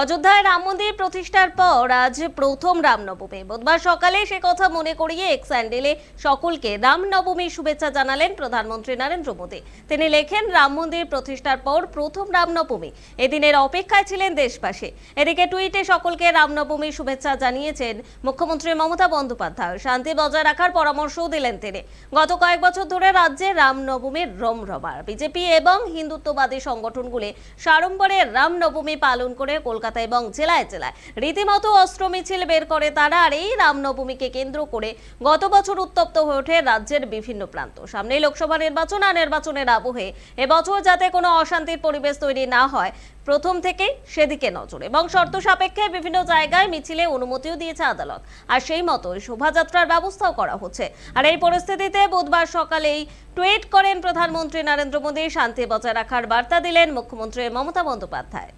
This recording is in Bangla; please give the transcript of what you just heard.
অযোধ্যায় রাম মন্দির প্রতিষ্ঠার পর আজ প্রথম রামনবমী বুধবার সকালে সে কথা মনে করিয়ে এক স্যান্ডেলে সকলকে রামনবমীর শুভেচ্ছা জানালেন প্রধানমন্ত্রী নরেন্দ্র মোদী। তিনি লেখেন, রাম মন্দির প্রতিষ্ঠার পর প্রথম রামনবমী এদিনের অপেক্ষায় ছিলেন দেশবাসী। এদিকে টুইটে সকলকে রামনবমীর শুভেচ্ছা জানিয়েছেন মুখ্যমন্ত্রী মমতা বন্দ্যোপাধ্যায়। শান্তি বজায় রাখার পরামর্শও দিলেন তিনি। গত কয়েক বছর ধরে রাজ্যে রামনবমীর রমরমার। বিজেপি এবং হিন্দুত্ববাদী সংগঠনগুলি সাড়ম্বরে রামনবমী পালন করে কলকাতা এবং জেলায় জেলায়। রীতিমতো অস্ত্র মিছিল বের করে তারা আর এই রামনবমীকে কেন্দ্র করে গত বছর উত্তপ্ত হয়ে ওঠে রাজ্যের বিভিন্ন প্রান্ত। সামনে লোকসভা নির্বাচন আর নির্বাচনের আবহে এবছর যাতে কোনো অশান্তির পরিবেশ তৈরি না হয়, প্রথম থেকেই সেদিকে নজর এবং শর্ত সাপেক্ষে বিভিন্ন জায়গায় মিছিলে অনুমতিও দিয়েছে আদালত। আর সেই মতো শোভাযাত্রার ব্যবস্থাও করা হচ্ছে। আর এই পরিস্থিতিতে বুধবার সকালেই টুইট করেন প্রধানমন্ত্রী নরেন্দ্র মোদী, শান্তি বজায় রাখার বার্তা দিলেন মুখ্যমন্ত্রী মমতা বন্দ্যোপাধ্যায়।